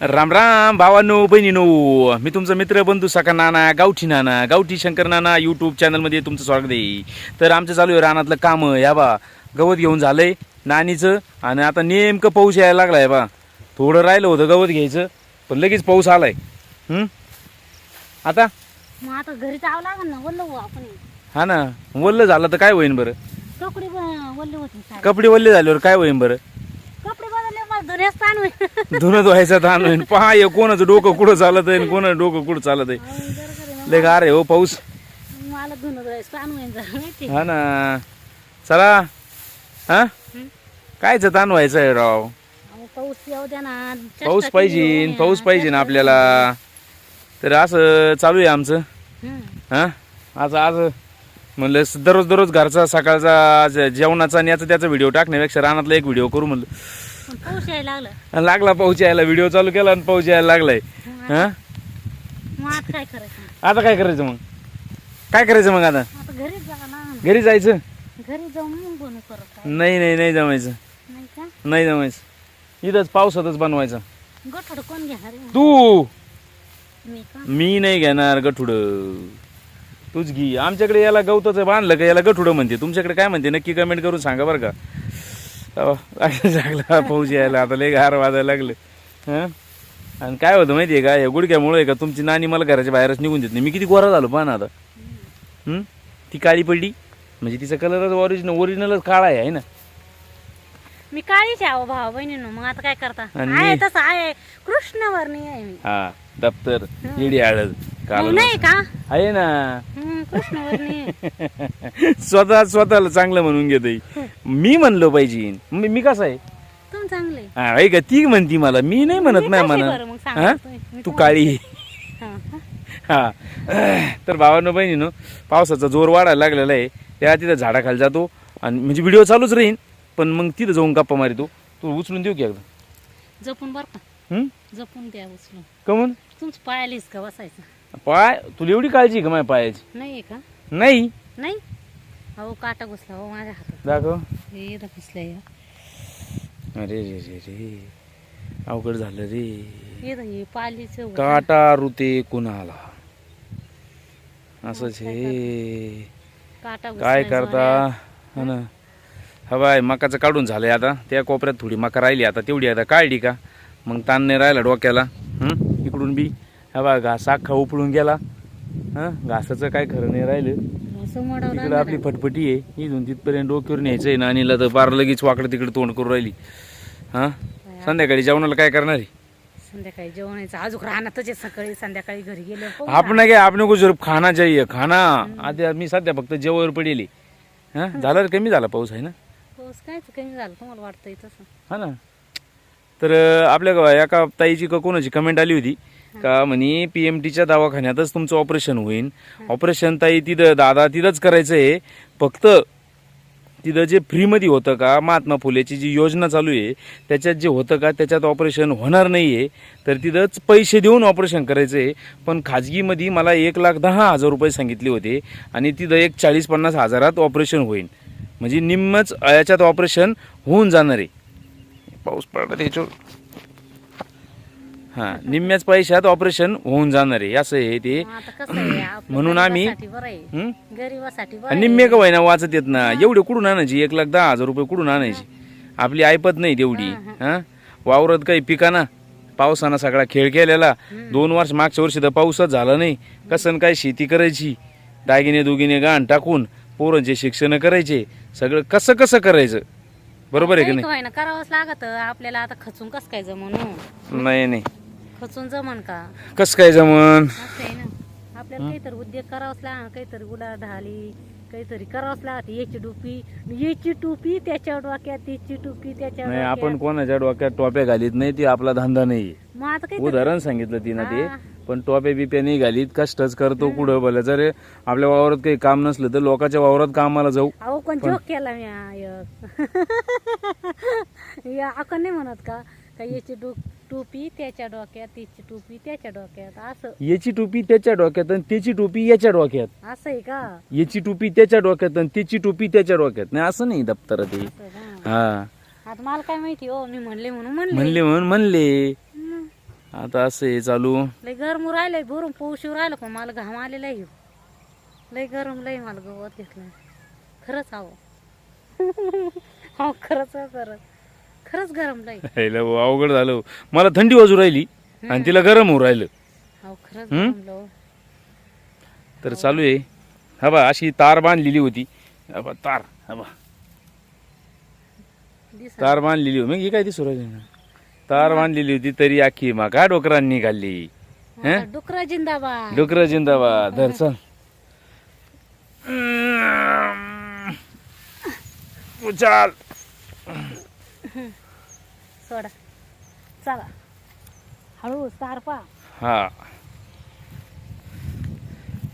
राम राम भावांनो बहिणीनो मी तुमचा मित्र बंधू सका नाना गावठी नाना गावठी शंकर नाना यूट्यूब चॅनलमध्ये तुमचं स्वागत आहे. तर आमचं चालू आहे रानातलं काम या बा गवत घेऊन झालंय नानीचं आणि आता नेमकं पाऊस यायला लागलाय बा. थोडं राहिलं होतं गवत घ्यायचं पण लगेच पाऊस आलाय. हं? आता? आता घरी जावं लागेल ना वल्ल आपण. हा ना वल्ल झालं तर काय होईन बरं. कपडे वल्ले झाल्यावर काय होईन बरं कपडे बदलले मला धुण्यास ताण होईल धुणं धुवायचं ताण होईन पहा हे कोणाचं डोकं कुठं चालत आहे कोणाचं डोकं कुठं चालत आहे. लय आहे हो पाऊस. होईल हा ना. चला. हा? हं? कायच ताण व्हायचं आहे राव. पाऊस पाहिजे हो या. पाऊस पाहिजे ना आपल्याला. तर असं चालू आहे आमचं. हं. हा? आज आज म्हणलं दररोज दररोज घरचा सकाळचा जेवणाचा आणि याचा त्याचा व्हिडिओ टाकण्यापेक्षा रानातला एक व्हिडिओ करू म्हणलं. पाऊस यायला लागलं. लागला पाऊस यायला व्हिडिओ चालू केला आणि पाऊस यायला लागलाय. हा? आता काय करायचं? आता काय करायचं मग? काय करायचं मग आता? घरी जायचं? नाही नाही नाही जमायचं. नाही जमायचं. इथंच पावसातच बनवायचं. गठोड कोण घेणार? तू! मी नाही घेणार गठुड तूच घे. आमच्याकडे याला गवताचं बांधलं का? याला गठुडं म्हणते. तुमच्याकडे काय म्हणते? नक्की कमेंट करून सांगा बरं का. लागला पाऊस यायला आता लय गार वाजायला लागलं. हं? आणि काय होतं माहिती आहे का या गुडघ्यामुळे का तुमची नानी मला घराच्या बाहेरच निघून देत नाही. मी किती गोरा झालो पहा ना आता. हं? ती काळी पडली. म्हणजे तिचा कलरच ओरिजिनल ओरिजिनलच काळा आहे ना? मी काळीच आहे भाऊ बहिणीनो मग आता काय करता? आहे? तसं आहे. कृष्णवर्णी आहे मी. हा दप्तर येडी हळद नाही का? आहे ना? कृष्णवर्णी. स्वतः स्वतःला चांगलं म्हणून घेतोय. मी म्हणलो पाहिजे. मी मी कसं आहे? तुम्ही चांगले हा, आहे का ती म्हणती मला. मी नाही म्हणत नाही कशी म्हणा बरं मग सांगा हा? तू काळी. हा. तर भावानं बहिणीनं पावसाचा जोर वाढायला लागलेला आहे. त्या तिथं झाडाखाली जातो आणि म्हणजे व्हिडिओ चालूच राहीन पण मग तिथं जाऊन गप्पा मारितो. तू उचलून देऊ की एकदा? जपून बर का? जपून द्या उचलून. कमून? तुमचं पायालीस का बसायचं? पाय तुला एवढी काळजी आहे का माझ्या पायाची? नाही का? नाही. नाही? अहो काटा घुसला हो माझ्या हातात. दाखव. हे घुसलंय. अरे रे रे रे. अवघड झालं रे. हे पालीच काटा रुते कुणाला? असंच हे. काटा काय घुसलाय करता हा ना. हा बाय मकाचं काढून झालंय आता. त्या कोपऱ्यात थोडी मका राहिली आता. तेवढी आता काढली का? मग ताण नाही राहिला डोक्याला. हं? इकडून बी. हा बा घास अख्खा उपळून गेला. हा? घासाचं काय खरं नाही राहिलं. तिकडं आपली फटफटी आहे. इथून तिथपर्यंत डोक्यावर न्यायचं आहे. ना आणि तर पार लगेच वाकडं तिकडे तोंड करून राहिली. हा? संध्याकाळी जेवणाला काय करणार आहे? संध्याकाळी जेवणाचं अजून राहणारच सकाळी संध्याकाळी घरी गेलो. आपण काय आपण को जरूर. खाना चाहिए खाना. आता मी सध्या फक्त जेवावर पडेली हा? झालं रे, कमी झाला पाऊस आहे ना? पाऊस काय कमी झालं तुम्हाला वाटतंय तसं? हा ना. तर आपल्या एका ताईची का कोणाची कमेंट आली होती? का म्हणे पी एम टीच्या दवाखान्यातच तुमचं ऑपरेशन होईल ऑपरेशन ताई तिथं दादा तिथंच करायचं आहे फक्त तिथं जे फ्रीमध्ये होतं का महात्मा फुलेची जी योजना चालू आहे त्याच्यात जे होतं का त्याच्यात ऑपरेशन होणार नाही आहे तर तिथंच पैसे देऊन ऑपरेशन करायचं आहे पण खाजगीमध्ये मला एक लाख दहा हजार रुपये सांगितले होते आणि तिथं एक चाळीस पन्नास हजारात ऑपरेशन होईल म्हणजे निम्मच याच्यात ऑपरेशन होऊन जाणार आहे. पाऊस पडला त्याच्यावर. हां निम्म्याच पैशात ऑपरेशन होऊन जाणार आहे असं आहे ते. मग आता कसं आहे आपलं म्हणून आम्ही- गरिबासाठी बरं आहे. हं? गरिबासाठी बरं आणि आहे. निम्मे का व्हायना वाचत येत ना. एवढे कुठून आणायची? एक लाख दहा हजार रुपये कुठून आणायची? आपली ऐपत नाही तेवढी. हा वावरत काही पिकाना? पावसानं सगळा खेळ केलेला. दोन वर्ष मागच्या वर्षी तर पाऊसच झाला नाही. कसं न काय शेती करायची? दागिने दुगिने गाण टाकून पोरांचे शिक्षण करायचे सगळं कसं कसं करायचं? बरोबर आहे की काही का होईना करावंच लागत. आपल्याला आता खचून कस काय जमून हो? नाही नाही नाही. खचून जमन का? कसं काय जमन? असं आहे ना. आपल्याला काहीतरी उद्योग करावाच लागणार काहीतरी उडा ढाली काहीतरी करावंच लागत याची टोपी याची टोपी त्याच्या डोक्यात त्याची टोपी त्याच्या नाही डोक्यात. आपण कोणाच्या डोक्यात टोप्या घालीत नाही ती आपला धंदा नाही. मग आता काही उदाहरण सांगितलं तिनं ते. हा. पण टोप्या बिप्या नाही घालीत कष्टच करतो कुठं भलं जर आपल्या वावरात काही काम नसलं तर लोकांच्या वावरात कामाला जाऊ. अहो जोक केला मी हा, एक. या आपण नाही म्हणत का? का याची डो टोपी त्याच्या डोक्यात त्याची टोपी त्याच्या डोक्यात असं. याची टोपी त्याच्या डोक्यात आणि त्याची टोपी याच्या डोक्यात. असं आहे का? याची टोपी त्याच्या डोक्यात आणि त्याची टोपी त्याच्या डोक्यात. नाही असं नाही दप्तर ते असं का? हा. आता मला काय माहिती हो मी म्हणले म्हणून म्हणले. म्हणले म्हणून म्हणले. आता असं आहे चालू. लय गरम राहिलंय भरून येऊ राहिलं पण मला घाम आलेला आहे. लय गरम लय मला गवत घेतलं खरंच हवं हो खरंच हो, खरंच. खरंच गरम लय. अवघड झालं हो. मला थंडी वाजू राहिली आणि तिला गरम होऊ राहिलं. खरंच हम्म? गरम लो तर चालू आहे. हा बा अशी तार बांधलेली होती. हा बा तार हा बा. तार बांधलेली होती. मग ही काय दिसू राहिली ना? तार बांधलेली होती तरी आखी माका डोकरांनी निघाली. हं? डुकरा जिंदाबाद. डोकर जिंदाबाद. धर चल. उचाल. सोडा. चला. हळू सारपा. हा.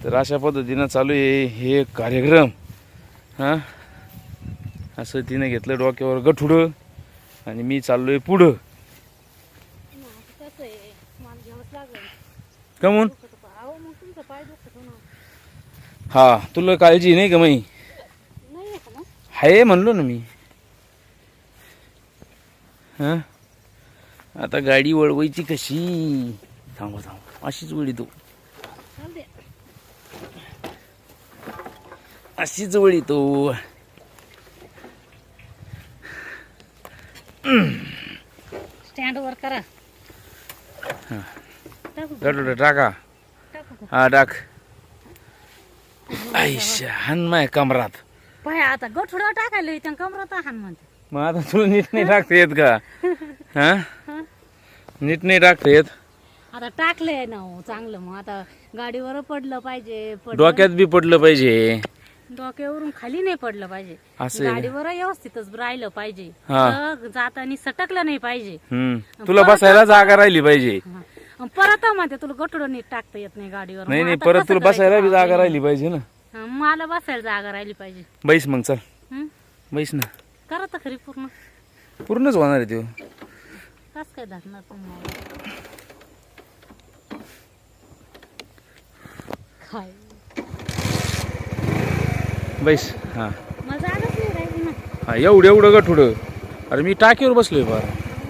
तर अशा पद्धतीनं चालू आहे हे कार्यक्रम. हा? असं तिनं घेतलं डोक्यावर गठुडं आणि मी चाललोय पुढं. कसं आहे लागेल. कमून? हो तुला काळजी नाही का ना आहे म्हणलो ना मी. हा? आता गाडी वळवायची कशी? थांबा थांबा. अशीच वळी तू अशीच वळी तो स्टँडवर करा. टाकू? हा टाक. आईशा हान माय कमरात. पाय आता गठुडा टाकायला इथं कमरत हान म्हणते. मग आता तुला नीट नाही टाकता येत का? हा? नीट नाही टाकता येत आता टाकलंय ना हो चांगलं. मग आता गाडीवर पडलं पाहिजे पडलं- डोक्यात बी पडलं पाहिजे. डोक्यावरून खाली नाही पडलं पाहिजे. आहे? गाडीवर व्यवस्थितच राहिलं पाहिजे. हा. तर जाताना सटकलं नाही पाहिजे. हम्म. तुला बसायला जागा राहिली पाहिजे. हा. अन परत म्हणते तुला गठुडं नीट टाकता येत नाही गाडीवर. नाही मग नाही आता परत कसं तुला करायचं बसायला बी? जागा राहिली पाहिजे ना. हा, मला बसायला जागा राहिली पाहिजे. बैस मग चल. हं? बैस ना. करा तर खरी पूर्ण. पूर्णच होणार आहे तो. कस काय धरणार तुम्हाला? काय? बैस हा. मला जागाच नाही राहिली ना. हा एवढं एवढं गठुडं. अरे मी टाकीवर बसलोय फार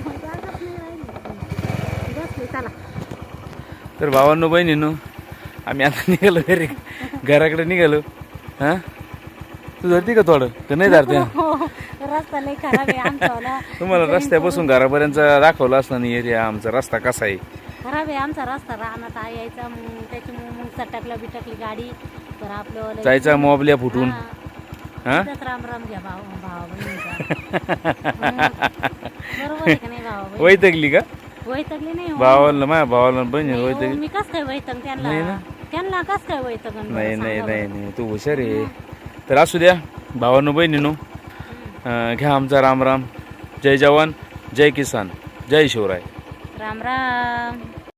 मला जागाच नाही राहिली. बसले चला. तर भावांनो बहिणींनो आम्ही आता निघालो घरी. घराकडे निघालो. हा? तू धरती का थोडं का नाही धरते हो. रस्ता लय खराब आहे आमचा तुम्हाला रस्त्यापासून घरापर्यंत दाखवलं असतं ना एरिया आमचा रस्ता कसा आहे? खराब आहे आमचा रस्ता आहे यायचा मग त्याच्यामुळे मग सटकला बिटकली गाडी तर आपलं जायचा मोबल्या फुटून. हा. राम राम घ्या भाऊ भावा का नाही वैतकली का? वैतगली नाही हो. भावाला माझ्या भावाला बहिणी नाही हो, वैतकली मी कस काय वैतग नाही त्यांना ना. त्यांना कस काय वैतगन? बरं नाही नाही नाही. नाही तू हुशार आहे. तर असू द्या भावांनो बहिणीनो घ्या आमचा राम राम. जय जवान जय किसान जय शिवराय. राम राम.